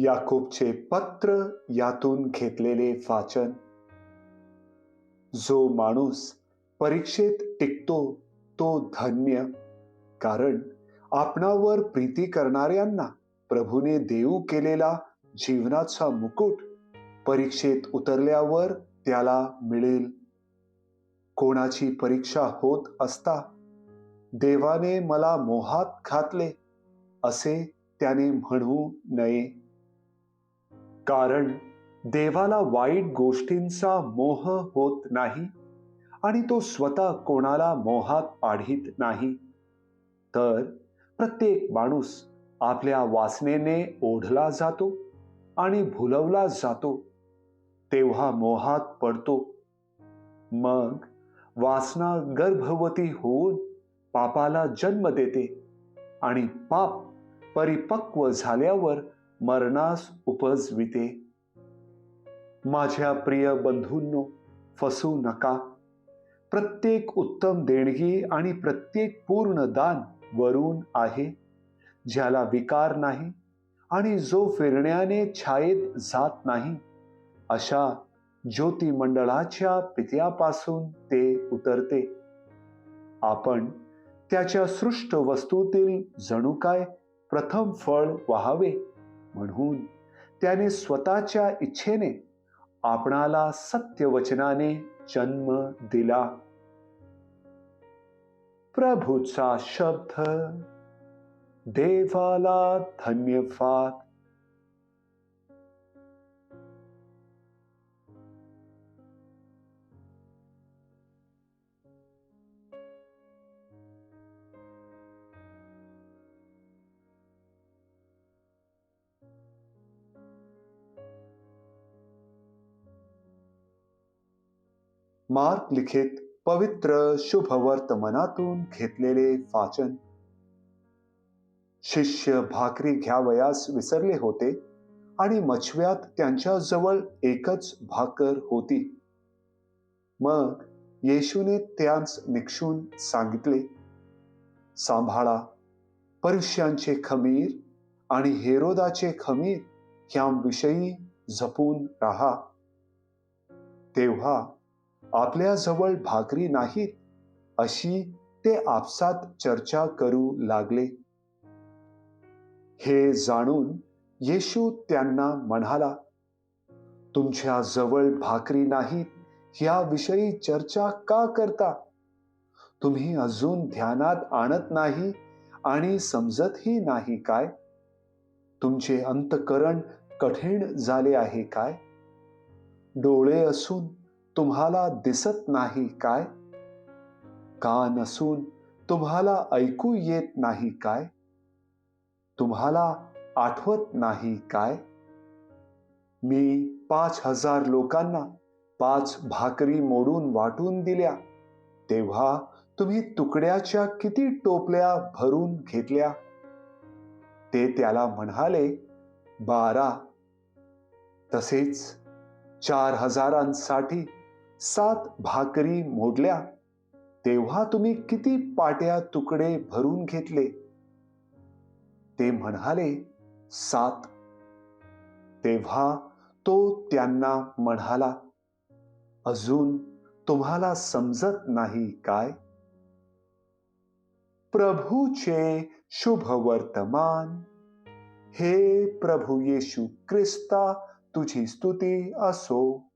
याकूबचे पत्र यातून घेतलेले वाचन. जो माणूस परीक्षेत टिकतो तो धन्य कारण आपणावर प्रीती करणाऱ्यांना प्रभूने देऊ केलेला जीवनाचा मुकुट परीक्षेत उतरल्यावर त्याला मिळेल. कोणाची परीक्षा होत असता देवाने मला मोहात घातले असे त्याने म्हणू नये. कारण देवाला वाईट गोष्टींचा मोह होत नाही आणि तो स्वतः कोणाला मोहात पाढीत नाही. तर प्रत्येक माणूस आपल्या वासनेने ओढला जातो आणि भुलवला जातो. तेव्हा मोहात पडतो. मग वासना गर्भवती होऊन पापाला जन्म देते आणि पाप परिपक्व झाल्यावर मरणास उपजविते. माझ्या प्रिय बंधूंनो फसू नका. प्रत्येक उत्तम देणगी आणि प्रत्येक पूर्ण दान वरून आहे. ज्याला विकार नाही आणि जो फिरण्याने छायेत जात नाही अशा ज्योतिमंडळाच्या पित्यापासून ते उतरते. आपण त्याच्या सृष्ट वस्तूतील जणू काय प्रथम फळ व्हावे? म्हणून त्याने स्वतःच्या इच्छेने आपणाला सत्यवचनाने जन्म दिला. प्रभूचा शब्द देवाला धन्यवाद. मार्क लिखित पवित्र शुभ वर्तमनातून घेतलेले वाचन. शिष्य भाकरी घ्यावयास विसरले होते आणि मछव्यात त्यांच्या जवळ एकच भाकर होती. मग येशूने त्यांस निक्षून सांगितले सांभाळा परुष्यांचे खमीर आणि हेरोदाचे खमीर यांविषयी जपून राहा. तेव्हा आपल्या जवळ भाकरी नाहीत अशी ते आपसात चर्चा करू लागले. हे जाणून येशू त्यांना म्हणाला तुमच्या जवळ भाकरी नाहीत याविषयी चर्चा का करता? तुम्ही अजून ध्यानात आणत नाही आणि समजतही नाही काय? तुमचे अंतकरण कठीण झाले आहे काय? डोळे असून तुम्हाला दिसत नाही काय? का नसून तुम्हाला ऐकू येत नाही काय? तुम्हाला आठवत नाही काय? मी पाच हजार लोकांना पाच भाकरी मोडून वाटून दिल्या. तेव्हा तुम्ही तुकड्याच्या किती टोपल्या भरून घेतल्या? ते त्याला म्हणाले बारा. तसेच चार हजारांसाठी सात भाकरी मोडल्या. तेव्हा तुम्ही किती पाट्या तुकडे भरून घेतले? ते म्हणाले सात. तेव्हा तो त्यांना म्हणाला अजून तुम्हाला समजत नाही काय? प्रभूचे शुभ वर्तमान हे प्रभू येशू ख्रिस्ता तुझी स्तुती असो.